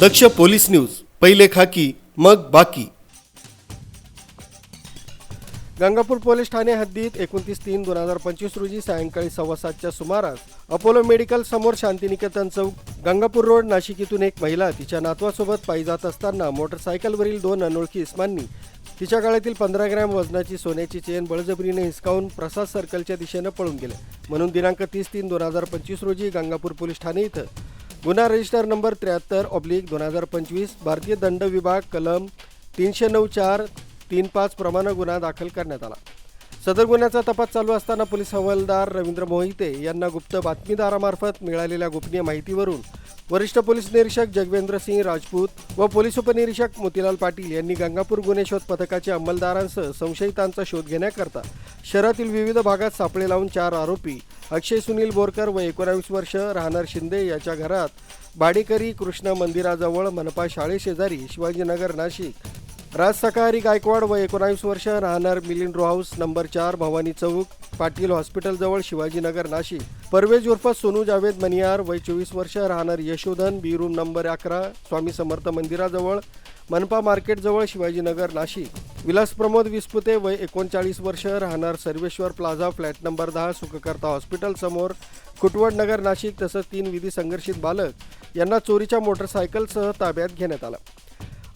दक्ष police news पहिले खाकी मग बाकी. गंगापूर पोलीस ठाणे हद्दीत एकोणतीस तीन दोन हजार पंचवीस रोजी सायंकाळी सव्वा सातच्या सुमारास अपोलो मेडिकल समोर शांतिनिकेतन चौक गंगापूर रोड नाशिक इथून एक महिला तिच्या नातवासोबत पायी जात असताना मोटरसायकलवरील दोन अनोळखी इस्मांनी तिच्या गळ्यातील पंधरा ग्रॅम वजनाची सोन्याची चेन बळजबरीने हिसकावून प्रसाद सर्कलच्या दिशेनं पळून गेले. म्हणून दिनांक तीस तीन दोन हजार पंचवीस रोजी गंगापूर पोलीस ठाणे इथं गुन्हा रजिस्टर नंबर त्र्याहत्तर ऑब्लिक दोन हजार पंचवीस भारतीय दंड विभाग कलम तीनशे नऊ चार तीन पाच प्रमाणे गुन्हा दाखल करण्यात आला. सदर गुन्ह्याचा तपास चालू असताना पोलीस हवालदार रवींद्र मोहिते यांना गुप्त बातमीदारामार्फत मिळालेल्या गोपनीय माहितीवरून वरिष्ठ पोलीस निरीक्षक जगवेंद्र सिंह राजपूत व पोलीस उपनिरीक्षक मोतीलाल पाटील यांनी गंगापूर गुन्हे शोध पथकाच्या अंमलदारांसह संशयितांचा शोध घेण्याकरता शहरातील विविध भागात सापळे लावून चार आरोपी अक्षय सुनील बोरकर व एकोणावीस वर्ष राहणार शिंदे याच्या घरात बाडेकरी कृष्ण मंदिराजवळ मनपा शाळेशेजारी शिवाजीनगर नाशिक राज सकाळी गायकवाड व एकोणावीस वर्ष राहणार मिलिंद रो हाऊस नंबर चार भवानी चौक पाटील हॉस्पिटलजवळ शिवाजीनगर नाशिक. परवेज उर्फ सोनू जावेद मनियार वय चोवीस वर्ष राहणार यशोधन बी रूम नंबर अकरा स्वामी समर्थ मंदिराजवळ मनपा मार्केटजवळ शिवाजीनगर नाशिक. विलास प्रमोद विस्पुते वय एकोणचाळीस वर्ष राहणार सर्वेश्वर प्लाझा फ्लॅट नंबर दहा सुखकर्ता हॉस्पिटल समोर कुटवड नगर नाशिक तसंच तीन विधी संघर्षित बालक. यांना चोरीच्या मोटरसायकलसह ताब्यात घेण्यात आलं.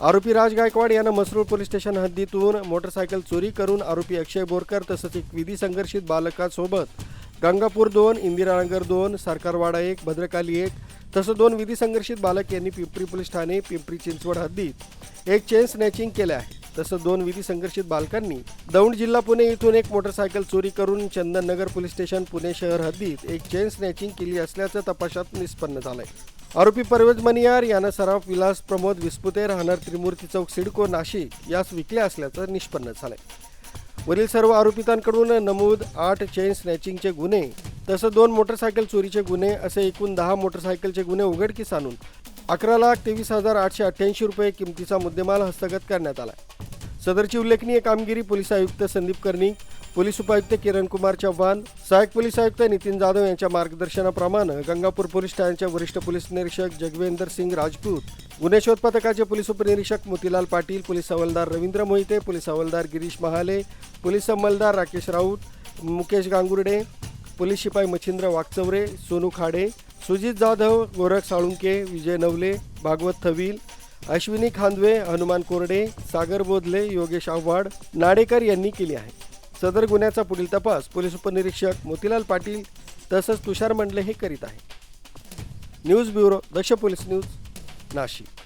आरोपी राज गायकवाड यानं मसरूळ पोलीस स्टेशन हद्दीतून मोटरसायकल चोरी करून आरोपी अक्षय बोरकर तसंच एक विधी संघर्षित बालकासोबत गंगापूर दोन इंदिरानगर दोन सरकारवाडा एक भद्रकाली एक तसं दोन विधी संघर्षित बालक यांनी पिंपरी पोलीस ठाणे पिंपरी चिंचवड हद्दीत एक चेन स्नॅचिंग केलं आहे. तसं दोन विधी संघर्षित बालकांनी दौंड जिल्हा पुणे इथून एक मोटरसायकल चोरी करून चंदननगर पोलीस स्टेशन पुणे शहर हद्दीत एक चेन स्नॅचिंग केली असल्याचं तपासात निष्पन्न झालंय. आरोपी परवेज मनियार यानं सराफ विलास प्रमोद विस्पुते राहणार त्रिमूर्ती चौक सिडको नाशिक यास विकले असल्याचं निष्पन्न झालंय. वरील सर्व आरोपितांकडून नमूद आठ चेन स्नॅचिंगचे गुन्हे तसं दोन मोटरसायकल चोरीचे गुन्हे असे एकूण दहा मोटरसायकलचे गुन्हे उघडकीस आणून अकरा लाख तेवीस हजार आठशे अठ्ठ्याऐंशी रुपये किमतीचा मुद्देमाल हस्तगत करण्यात आला सदरची उल्लेखनीय कामगिरी पोलीस आयुक्त संदीप कर्णिक पोलीस उपायुक्त किरण कुमार चव्हाण सहाय्यक पोलीस आयुक्त नितीन जाधव यांच्या मार्गदर्शनाप्रमाणे गंगापूर पोलीस ठाण्याचे वरिष्ठ पोलीस निरीक्षक जगवेंदर सिंग राजपूत गुन्हे शोध पथकाचे पोलीस उपनिरीक्षक मोतीलाल पाटील पोलीस हवालदार रवींद्र मोहिते पोलीस हवालदार गिरीश महाले पोलीस अंमलदार राकेश राऊत मुकेश गांगुर्डे पोलीस शिपाई मच्छिंद्र वाकचौरे सोनू खाडे सुजित जाधव गोरख साळुंके विजय नवले भागवत थवील अश्विनी खांदवे हनुमान कोरडे सागर बोधले योगेश आव्हाड नाडेकर यांनी केली आहे. सदर गुन्ह्याचा पुढील तपास पोलीस उपनिरीक्षक मोतीलाल पाटील तसंच तुषार मंडले हे करीत आहे news bureau Daksh police news Nashik.